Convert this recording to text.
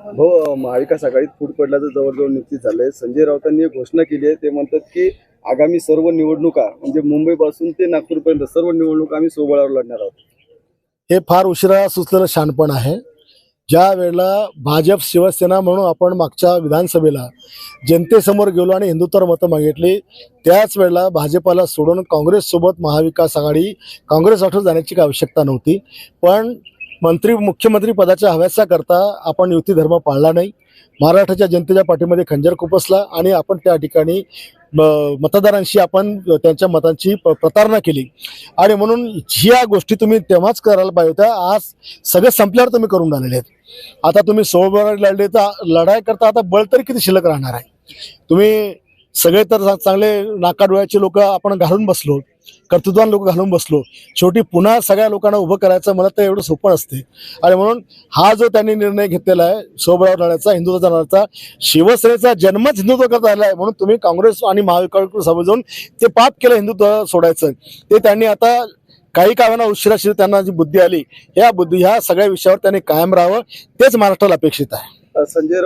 हो महाविकास आघाडीत फूट पडल्याचं जवळजवळ निश्चित झालंय. संजय राऊतांनी एक घोषणा केली आहे. ते म्हणतात की आगामी सर्व निवडणुका म्हणजे मुंबईपासून ते नागपूरपर्यंत सर्व निवडणुका आम्ही सोबळावर लढणार आहोत. हे फार उशिरा सुचलेलं शहाणपण आहे. ज्या वेळेला भाजप शिवसेना म्हणून आपण मागच्या विधानसभेला जनतेसमोर गेलो आणि हिंदुत्वर मतं मागितली त्याच वेळेला भाजपाला सोडून काँग्रेससोबत महाविकास आघाडी काँग्रेस राष्ट्र जाण्याची काही आवश्यकता नव्हती. पण मंत्री मुख्यमंत्री पदाच्या हव्यासाकरता आपण युती धर्म पाळला नाही. महाराष्ट्राच्या जनतेच्या पाठीमध्ये खंजर खुपसला आणि आपण त्या ठिकाणी म- मतदारांशी आपण त्यांच्या मतांची प- प्रतारणा केली. आणि म्हणून ह्या गोष्टी तुम्ही तेव्हाच करायला पाहिजे होत्या. आज सगळं संपल्यावर तुम्ही करून राहिलेले आहेत. आता तुम्ही सोबत लढले तर लढाई करता आता बळ तरी किती शिल्लक राहणार आहे? तुम्ही सगळे तर चांगले नाकाडोळ्याचे लोक आपण घालून बसलो. कर्तृत्वान लोक घालून बसलो. शेवटी पुन्हा सगळ्या लोकांना उभं करायचं मला तर एवढं सोपं असते आणि म्हणून हा जो त्यांनी निर्णय घेतलेला आहे सोबळावर लढायचा हिंदुत्व लढायचा शिवसेनेचा जन्मच हिंदुत्व करता आला आहे. म्हणून तुम्ही काँग्रेस आणि महाविकास समजून जाऊन ते पाप केलं हिंदुत्व सोडायचं. ते त्यांनी आता काही कामांना उशिराशी त्यांना जी बुद्धी आली या बुद्धी ह्या सगळ्या विषयावर त्यांनी कायम राहावं तेच महाराष्ट्राला अपेक्षित आहे. संजय